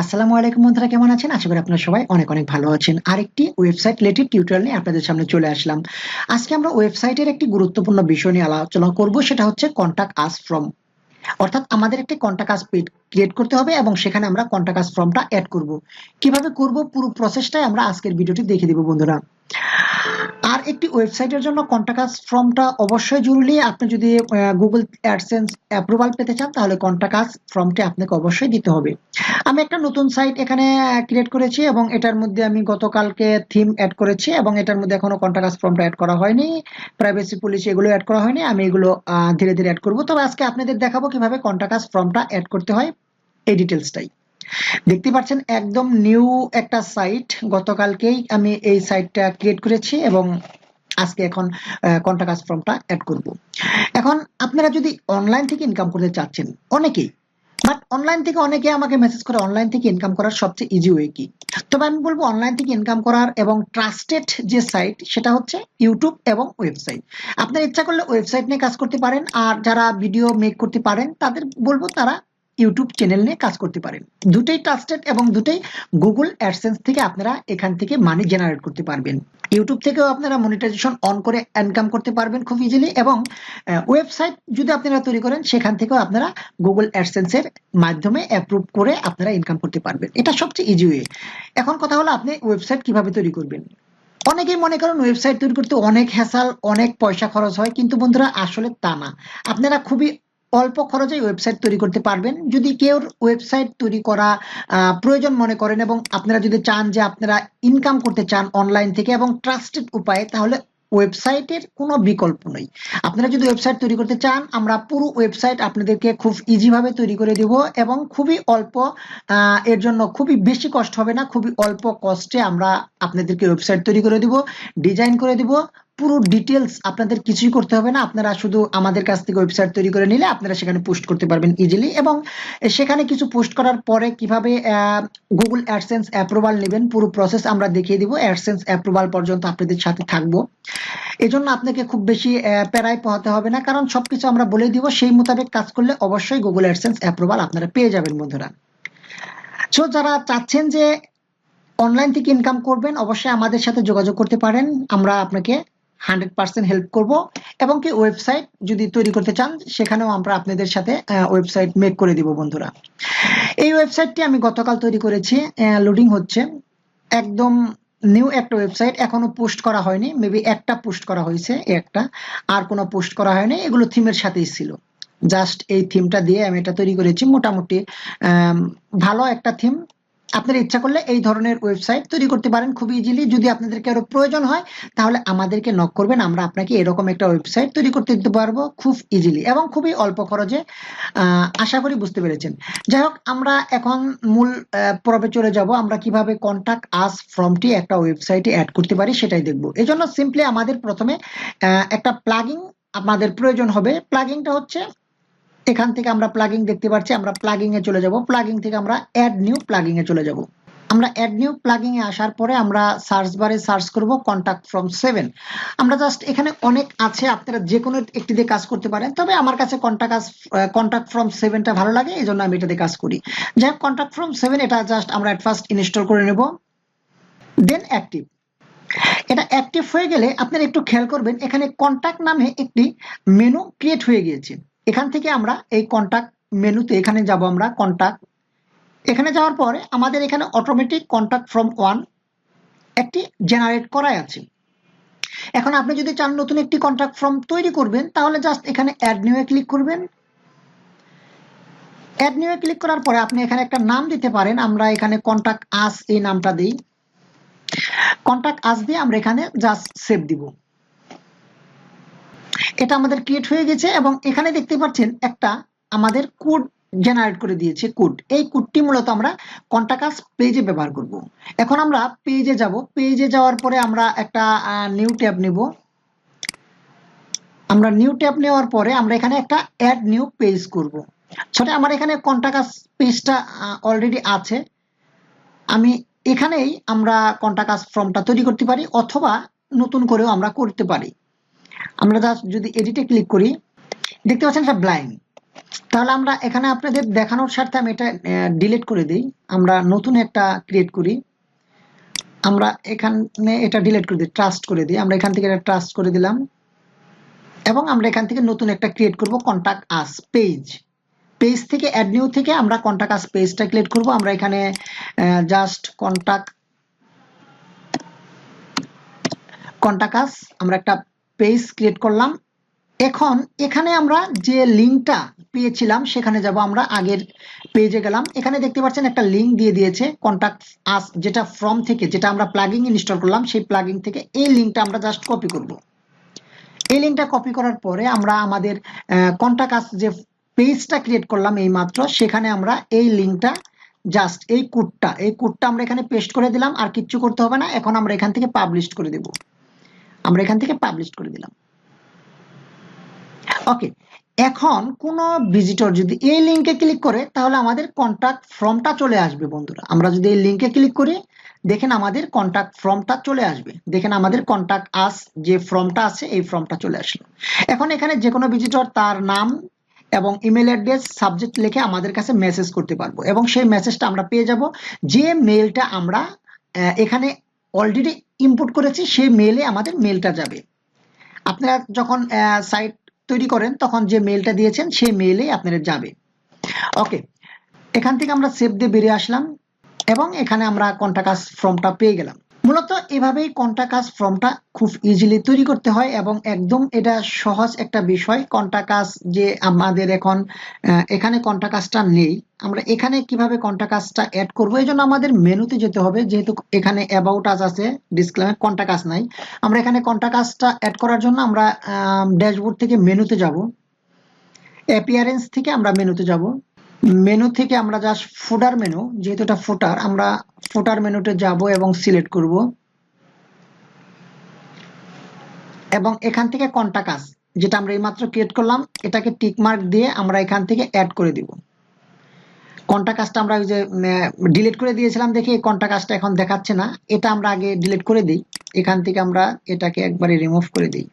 আসসালামু আলাইকুম বন্ধুরা, কেমন আছেন? আশা করি আপনারা সবাই অনেক অনেক ভালো আছেন। আরেকটি ওয়েবসাইট রিলেটেড টিউটোরিয়াল নিয়ে আপনাদের সামনে চলে আসলাম। আজকে আমরা ওয়েবসাইটের একটি গুরুত্বপূর্ণ বিষয় নিয়ে আলোচনা করব, সেটা হচ্ছে কন্টাক্ট আস ফ্রম অর্থাৎ আমাদের একটি কন্টাক্ট আস ক্রিয়েট করতে হবে এবং সেখানে আমরা কন্টাক্ট আস ফর্মটা অ্যাড করব। কীভাবে করব? পুরো প্রসেসটাই আমরা আজকের ভিডিওটি দেখে দিব বন্ধুরা। একটি ওয়েবসাইটের জন্য কন্টাক্ট ফর্মটা অবশ্যই জরুরি। আপনি যদি গুগল অ্যাডসেন্স অ্যাপ্রুভাল পেতে চান, তাহলে কন্টাক্ট ফর্মটি আপনাকে অবশ্যই দিতে হবে। আমি একটা নতুন সাইট এখানে ক্রিয়েট করেছি এবং এটার মধ্যে আমি গতকালকে থিম অ্যাড করেছি এবং এটার মধ্যে এখনও কন্টাক্ট ফর্মটা অ্যাড করা হয়নি। প্রাইভেসি পলিসি এগুলো অ্যাড করা হয়নি। আমি এগুলো ধীরে ধীরে অ্যাড করব। তবে আজকে আপনাদের দেখাবো কীভাবে কন্টাক্ট ফর্মটা অ্যাড করতে হয় এই ডিটেলসটাই দেখতে পাচ্ছেন, একদম নিউ একটা সাইট গতকালকেই আমি এই সাইটটা ক্রিয়েট করেছি এবং আজকে এখন কন্টাক্ট ফর্মটা অ্যাড করব এখন আপনারা যদি অনলাইন থেকে ইনকাম করতে চাচ্ছেন, অনেকেই বাট অনলাইন থেকে অনেকে আমাকে মেসেজ করে অনলাইন থেকে ইনকাম করার সবচেয়ে ইজি ওয়ে কি? তবে আমি বলব অনলাইন থেকে ইনকাম করার এবং ট্রাস্টেড যে সাইট সেটা হচ্ছে ইউটিউব এবং ওয়েবসাইট আপনার ইচ্ছা করলে ওয়েবসাইট নিয়ে কাজ করতে পারেন, আর যারা ভিডিও মেক করতে পারেন, তাদের বলব তারা ইউটিউব চ্যানেল নিয়ে কাজ করতে পারেন। দুটোই ট্রাস্টেড এবং দুটোই গুগল অ্যাডসেন্স থেকে আপনারা এখান থেকে মানি জেনারেট করতে পারবেন। ইউটিউব থেকেও আপনারা মনিটাইজেশন অন করে ইনকাম করতে পারবেন খুব ইজিলি এবং ওয়েবসাইট যদি আপনারা তৈরি করেন, সেখান থেকেও আপনারা গুগল অ্যাডসেন্সের মাধ্যমে অ্যাপ্রুভ করে আপনারা ইনকাম করতে পারবেন। এটা সবচেয়ে ইজি ওয়ে এখন কথা হলো আপনি ওয়েবসাইট কীভাবে তৈরি করবেন। অনেকেই মনে করেন ওয়েবসাইট তৈরি করতে অনেক হ্যাসাল অনেক পয়সা খরচ হয়, কিন্তু বন্ধুরা আসলে তা না। আপনারা খুবই অল্প খরচে ওয়েবসাইট তৈরি করতে পারবেন। যদি কেউ ওয়েবসাইট তৈরি করা প্রয়োজন মনে করেন এবং আপনারা যদি চান যে আপনারা ইনকাম করতে চান অনলাইন থেকে এবং ট্রাস্টেড উপায়ে, তাহলে ওয়েবসাইটের কোনো বিকল্প নেই। আপনারা যদি ওয়েবসাইট তৈরি করতে চান, আমরা পুরো ওয়েবসাইট আপনাদেরকে খুব ইজিভাবে তৈরি করে দিব এবং খুবই অল্প এর জন্য খুবই বেশি কষ্ট হবে না, খুবই অল্প কষ্টে আমরা আপনাদেরকে ওয়েবসাইট তৈরি করে দিব ডিজাইন করে দিব পুরো ডিটেলস আপনাদের কিছুই করতে হবে না। আপনারা শুধু আমাদের কাছ থেকে ওয়েবসাইট তৈরি করে নিলে আপনারা সেখানে পোস্ট করতে পারবেন ইজিলি এবং সেখানে কিছু পোস্ট করার পরে কীভাবে গুগল অ্যাডসেন্স অ্যাপ্রুভাল নেবেন, পুরো প্রসেস আমরা দেখিয়ে দিব। অ্যাডসেন্স অ্যাপ্রুভাল পর্যন্ত আপনাদের সাথে থাকব। এজন্য আপনাকে খুব বেশি প্যারায় পোহাতে হবে না। কারণ সবকিছু আমরা বলে দিব, সেই মোতাবেক কাজ করলে অবশ্যই গুগল অ্যাডসেন্স অ্যাপ্রুভাল আপনারা পেয়ে যাবেন বন্ধুরা। সো যারা চাচ্ছেন যে অনলাইন থেকে ইনকাম করবেন, অবশ্যই আমাদের সাথে যোগাযোগ করতে পারেন। আমরা আপনাকে হান্ড্রেড পার্সেন্ট হেল্প করব। এবং কি ওয়েবসাইট যদি তৈরি করতে চান, সেখানেও আমরা আপনাদের সাথে ওয়েবসাইট মেক করে দিব বন্ধুরা। এই ওয়েবসাইটটি আমি গতকাল তৈরি করেছি লোডিং হচ্ছে। একদম নিউ একটা ওয়েবসাইট, এখনও পোস্ট করা হয়নি। মেবি একটা পোস্ট করা হয়েছে একটা। আর কোনো পোস্ট করা হয়নি। এগুলো থিমের সাথেই ছিল। জাস্ট এই থিমটা দিয়ে আমি এটা তৈরি করেছি। মোটামুটি ভালো একটা থিম। আপনার ইচ্ছা করলে এই ধরনের ওয়েবসাইট তৈরি করতে পারেন খুব ইজিলি যদি আপনাদেরকে আরও প্রয়োজন হয়, তাহলে আমাদেরকে নক করবেন। আমরা আপনাকে এরকম একটা ওয়েবসাইট তৈরি করতে দিতে পারব খুব ইজিলি এবং খুবই অল্প খরচে আশা করি বুঝতে পেরেছেন। যাই হোক, আমরা এখন মূল পর্বে চলে যাব। আমরা কীভাবে কন্টাক্ট আস ফর্মটি একটা ওয়েবসাইটে অ্যাড করতে পারি সেটাই দেখব। এজন্য সিম্পলি আমাদের প্রথমে একটা প্লাগিং আমাদের প্রয়োজন হবে। প্লাগিংটা হচ্ছে এখান থেকে আমরা প্লাগিং দেখতে পাচ্ছি আমরা প্লাগিং এ চলে যাব। প্লাগিং থেকে আমরা অ্যাড নিউ প্লাগিং এ চলে যাব। আমরা অ্যাড নিউ প্লাগিং এ আসার পরে আমরা সার্চ বারে সার্চ করব কন্টাক্ট ফ্রম সেভেন আমরা জাস্ট এখানে অনেক আছে, আপনারা যে কোনো একটি দিয়ে কাজ করতে পারেন। তবে আমার কাছে কন্টাক্ট কন্টাক্ট ফ্রম সেভেনটা ভালো লাগে এই জন্য আমি এটা দিয়ে কাজ করি। যাই হোক কন্টাক্ট ফ্রম সেভেন এটা জাস্ট আমরা এট ফার্স্ট ইনস্টল করে নেব। দেন অ্যাক্টিভ এটা অ্যাক্টিভ হয়ে গেলে আপনারা একটু খেয়াল করবেন, এখানে কন্টাক্ট নামে একটি মেনু ক্রিয়েট হয়ে গিয়েছে। এখান থেকে আমরা এই কন্টাক্ট মেনুতে এখানে যাব আমরা কন্টাক্ট এখানে যাওয়ার পরে আমাদের এখানে অটোমেটিক কন্টাক্ট ফ্রম ওয়ান একটি জেনারেট করাই আছে। এখন আপনি যদি চান নতুন একটি কন্টাক্ট ফর্ম তৈরি করবেন, তাহলে জাস্ট এখানে অ্যাড নিউ এ ক্লিক করবেন। অ্যাড নিউ এ ক্লিক করার পরে আপনি এখানে একটা নাম দিতে পারেন, আমরা এখানে কন্টাক্ট আস এই নামটা দিই। কন্টাক্ট আস দিয়ে আমরা এখানে জাস্ট সেভ দিব। এটা আমাদের ক্রিয়েট হয়ে গেছে এবং এখানে দেখতে পাচ্ছেন একটা আমাদের কোড জেনারেট করে দিয়েছে কোড এই কোডটি মূলত আমরা কন্টাকাস পেজে ব্যবহার করব। এখন আমরা পেজে যাব। পেজে যাওয়ার পরে আমরা একটা নিউ ট্যাব নিব। আমরা নিউ ট্যাব নেওয়ার পরে আমরা এখানে একটা অ্যাড নিউ পেজ করব। সেটা আমার এখানে কন্টাকাস পেজটা অলরেডি আছে। আমি এখানেই আমরা কন্টাকাস ফর্মটা তৈরি করতে পারি অথবা নতুন করেও আমরা করতে পারি। আমরা যদি এডিটে ক্লিক করি, দেখতে পাচ্ছেন এটা ব্লাইন্ড তাহলে আমরা এখানে আপনাদের দেখানোর স্বার্থে আমি এটা ডিলিট করে দিই। আমরা নতুন একটা ক্রিয়েট করি। আমরা এখানে এটা ডিলিট করে দিই ট্রাস্ট করে দিই। আমরা এখান থেকে এটা ট্রাস্ট করে দিলাম। এবং আমরা এখান থেকে নতুন একটা ক্রিয়েট করব কন্টাক্ট আস পেজ পেজ থেকে অ্যাড নিউ থেকে আমরা কন্টাক্ট আস পেজটা ক্রিয়েট করব। আমরা এখানে জাস্ট কন্টাক্ট কন্টাক্ট আস আমরা একটা পেজ ক্রিয়েট করলাম। এখন এখানে আমরা যে লিঙ্কটা পেয়েছিলাম, সেখানে যাব আমরা, আগের পেজে গেলাম। এখানে দেখতে পাচ্ছেন একটা লিঙ্ক দিয়ে দিয়েছে কন্টাক্ট আস যেটা ফ্রম থেকে, যেটা আমরা প্লাগিং ইনস্টল করলাম, সেই প্লাগিং থেকে এই লিঙ্কটা আমরা জাস্ট কপি করব। এই লিঙ্কটা কপি করার পরে আমরা আমাদের কন্টাক্ট আস যে পেজটা ক্রিয়েট করলাম এই মাত্র সেখানে আমরা এই লিঙ্কটা জাস্ট এই কোডটা এই কোডটা আমরা এখানে পেস্ট করে দিলাম, আর কিচ্ছু করতে হবে না। এখন আমরা এখান থেকে পাবলিশ করে দেব। আমরা এখান থেকে পাবলিশ করে দিলাম। ওকে এখন কোন ভিজিটর যদি এই লিঙ্কে ক্লিক করে, তাহলে আমাদের কন্টাক্ট ফর্মটা চলে আসবে বন্ধুরা। আমরা যদি এই লিঙ্কে ক্লিক করি, দেখেন আমাদের কন্টাক্ট ফর্মটা চলে আসবে। দেখেন আমাদের কন্টাক্ট আস যে ফর্মটা আছে, এই ফর্মটা চলে আসলো। এখন এখানে যে কোনো ভিজিটর তার নাম এবং ইমেল অ্যাড্রেস সাবজেক্ট লিখে আমাদের কাছে মেসেজ করতে পারব। এবং সেই মেসেজটা আমরা পেয়ে যাব যে মেলটা আমরা এখানে অলরেডি ইনপুট করেছি, সেই মেলে আমাদের মেলটা যাবে। আপনারা যখন সাইট তৈরি করেন, তখন যে মেলটা দিয়েছেন, সেই মেলে আপনাদের যাবে। ওকে এখান থেকে আমরা সেভ দিয়ে বেরিয়ে আসলাম এবং এখানে আমরা কন্টাকাস ফর্মটা পেয়ে গেলাম। মূলত এভাবেই কন্টাকাস ফর্মটা খুব ইজিলি তৈরি করতে হয় এবং একদম এটা সহজ একটা বিষয়। কন্টাকাস যে আমাদের এখন এখানে কন্টাকাসটা নেই। আমরা এখানে কীভাবে কন্টাকাসটা অ্যাড করব? এই জন্য আমাদের মেনুতে যেতে হবে। যেহেতু এখানে অ্যাবাউট আজ আছে ডিসক্লেমে কন্টাকাস নাই। আমরা এখানে কন্টাকাসটা অ্যাড করার জন্য আমরা ড্যাশবোর্ড থেকে মেনুতে যাব। অ্যাপিয়ারেন্স থেকে আমরা মেনুতে যাব। মেনু থেকে আমরা জাস্ট ফুটার মেনু যেহেতু এটা ফুটার আমরা ফুটার মেনুতে যাব এবং সিলেক্ট করব। এবং এখান থেকে কন্টাকাস যেটা আমরা এইমাত্র ক্রিয়েট করলাম, এটাকে টিক মার্ক দিয়ে আমরা এখান থেকে অ্যাড করে দিব। কন্টাকাসটা আমরা ওই যে ডিলিট করে দিয়েছিলাম দেখি এই কন্টাকাসটা এখন দেখাচ্ছে না। এটা আমরা আগে ডিলিট করে দিই। এখান থেকে আমরা এটাকে একবারে রিমুভ করে দিই।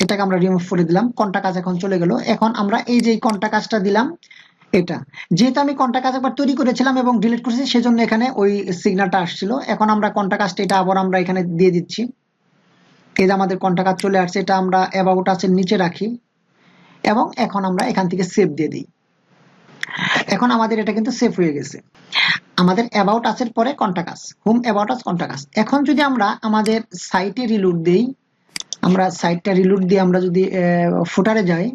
এটাকে আমরা রিমুভ করে দিলাম কন্টা কাজ এখন চলে গেল। এখন আমরা এই যে কন্টা কাজটা দিলাম, এটা। যেহেতু আমি কন্টা কাজ একবার তৈরি করেছিলাম এবং ডিলিট করেছি, সেজন্য এখানে ওই সিগনালটা আসছিল। এখন আমরা কন্টা কাজটা এটা আবার আমরা এখানে দিয়ে দিচ্ছি। এই যে আমাদের কন্টা কাজ চলে আসছে, এটা আমরা অ্যাবাউট আছে নিচে রাখি। এবং এখন আমরা এখান থেকে সেভ দিয়ে দিই। এখন আমাদের এটা কিন্তু সেভ হয়ে গেছে। আমাদের অ্যাবাউট আছে পরে contact us home about us contact us এখন যদি আমরা আমাদের সাইটে রিলুট দেই আমরা সাইটটা রিলুট দিয়ে আমরা যদি ফুটারে যাই,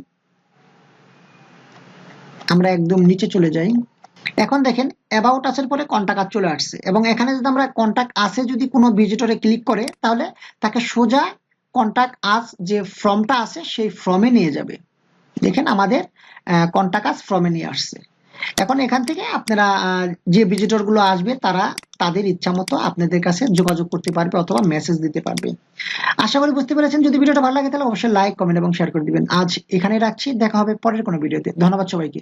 আমরা একদম নিচে চলে যাই। এখন দেখেন অ্যাবাউট আসার পরে কন্টাক্ট চলে আসছে। এবং এখানে যদি আমরা কন্টাক্ট আসে যদি কোনো ভিজিটরে ক্লিক করে, তাহলে তাকে সোজা কন্টাক্ট আস যে ফর্মটা আছে সেই ফর্মে নিয়ে যাবে। দেখেন আমাদের কন্টাক্ট আস ফর্মে নিয়ে আসছে। এখন এখান থেকে আপনারা যে ভিজিটরগুলো আসবে, তারা তাদের ইচ্ছা মতো আপনাদের কাছে যোগাযোগ করতে পারবে অথবা মেসেজ দিতে পারবে। আশা করি বুঝতে পেরেছেন। যদি ভিডিওটা ভালো লাগে, তাহলে অবশ্যই লাইক কমেন্ট এবং শেয়ার করে দিবেন। আজ এখানে রাখছি। দেখা হবে পরের কোনো ভিডিওতে ধন্যবাদ সবাইকে।